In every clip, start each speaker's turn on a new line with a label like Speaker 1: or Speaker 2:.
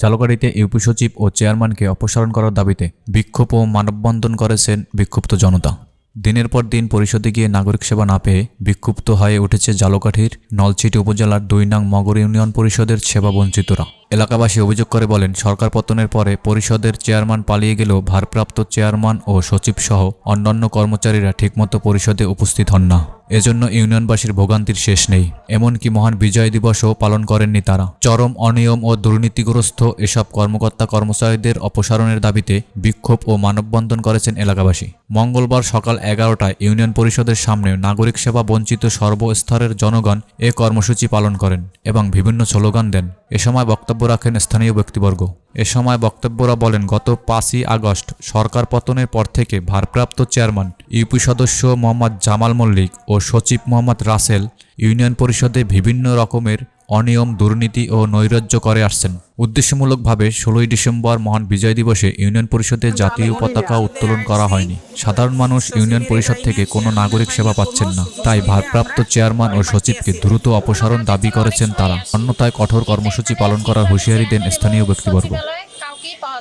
Speaker 1: জালকাড়িতে UP সচিব ও চেয়ারম্যানকে অপসারণ করার দাবিতে বিক্ষোভ ও মানববন্ধন করেছেন বিক্ষুব্ধ জনতা। দিনের পর দিন পরিষদে গিয়ে নাগরিক সেবা না পেয়ে বিক্ষুব্ধ হয়ে উঠেছে জালকাঠির, নলছিটি উপজেলার দুই নং মগর ইউনিয়ন পরিষদের সেবা বঞ্চিতরা। এলাকাবাসী অভিযোগ করে বলেন, সরকার পতনের পরে পরিষদের চেয়ারম্যান পালিয়ে গেলেও ভারপ্রাপ্ত চেয়ারম্যান ও সচিব সহ অন্যান্য কর্মচারীরা ঠিকমতো পরিষদে উপস্থিত হন না। এজন্য ইউনিয়নবাসীর ভোগান্তির শেষ নেই। এমনকি মহান বিজয় দিবসও পালন করেননি তারা। চরম অনিয়ম ও দুর্নীতিগ্রস্ত এসব কর্মকর্তা কর্মচারীদের অপসারণের দাবিতে বিক্ষোভ ও মানববন্ধন করেছেন এলাকাবাসী। মঙ্গলবার সকাল এগারোটায় ইউনিয়ন পরিষদের সামনে নাগরিক সেবা বঞ্চিত সর্বস্তরের জনগণ এ কর্মসূচি পালন করেন এবং বিভিন্ন স্লোগান দেন। এ সময় বক্তব্য রাখেন স্থানীয় ব্যক্তিবর্গ। এ সময় বক্তব্যরা বলেন, গত পাঁচই আগস্ট সরকার পতনের পর থেকে ভারপ্রাপ্ত চেয়ারম্যান, ইউপি সদস্য মোহাম্মদ জামাল মল্লিক ও সচিব মোহাম্মদ রাসেল ইউনিয়ন পরিষদে বিভিন্ন রকমের অনিয়ম, দুর্নীতি ও নৈরাজ্য করে আসছেন। উদ্দেশ্যমূলকভাবে ষোলোই ডিসেম্বর মহান বিজয় দিবসে ইউনিয়ন পরিষদের জাতীয় পতাকা উত্তোলন করা হয়নি। সাধারণ মানুষ ইউনিয়ন পরিষদ থেকে কোনো নাগরিক সেবা পাচ্ছেন না। তাই ভারপ্রাপ্ত চেয়ারম্যান ও সচিবকে দ্রুত অপসারণ দাবি করেছেন তারা। অন্যথায় কঠোর কর্মসূচি পালন করার হুঁশিয়ারি দেন স্থানীয় ব্যক্তিবর্গ।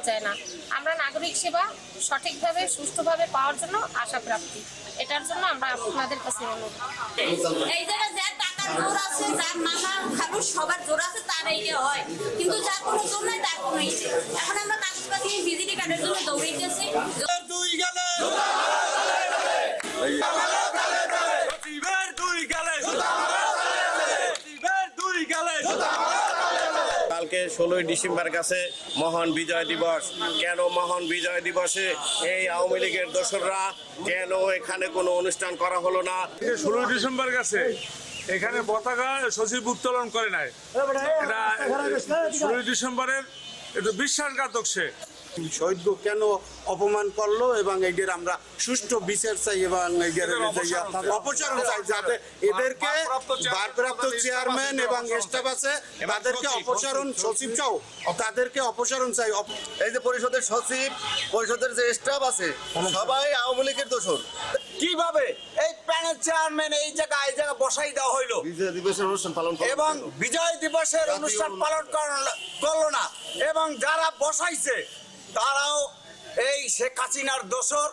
Speaker 2: যায় না। আমরা নাগরিক সেবা সঠিকভাবে, সুষ্ঠুভাবে পাওয়ার জন্য আশা প্রাপ্তি এটার জন্য আমরা আপনাদের কাছে অনুরোধ।
Speaker 3: এই জায়গায় যার টাকার জোর আছে, যার মামা সবার জোর আছে, তার এই হয়। কিন্তু যার কোনো জোর নাই, তার কোনো এখন
Speaker 4: ষোলোই ডিসেম্বর কাছে মহান বিজয় দিবস। কেন মহান বিজয় দিবসে এই আওয়ামী লীগের দোসররা কেন এখানে কোনো অনুষ্ঠান করা হলো না?
Speaker 5: ষোলোই ডিসেম্বর কাছে এখানে পতাকা সচিব উত্তোলন করে নাই। এটা ষোলোই ডিসেম্বরের একটু বিশ্বাসঘাতক সে।
Speaker 6: শহীদকে কেন অপমান করল এবং এদের আমরা সুষ্ঠু বিচার চাই এবং এদের অপসারণ চাই। যাতে এদেরকে ভারপ্রাপ্ত চেয়ারম্যান এবং স্টাফ আছে তাদেরকে অপসারণ সচিব। চাও তাদেরকে অপসারণ চাই।
Speaker 4: এই যে পরিষদের সচিব পরিষদের যে স্টাফ আছে সবাই আওয়ামী লীগের দোসর
Speaker 7: কীভাবে? এই প্যানেল চেয়ারম্যান এই জায়গায় এই জায়গায় বসাই দেওয়া হইল।
Speaker 4: বিজয় দিবসের অনুষ্ঠান পালন
Speaker 7: এবং বিজয় দিবসের অনুষ্ঠান পালন করল- করল না। এবং যারা বসাইছে তারাও এই শেখ হাসিনার দোসর।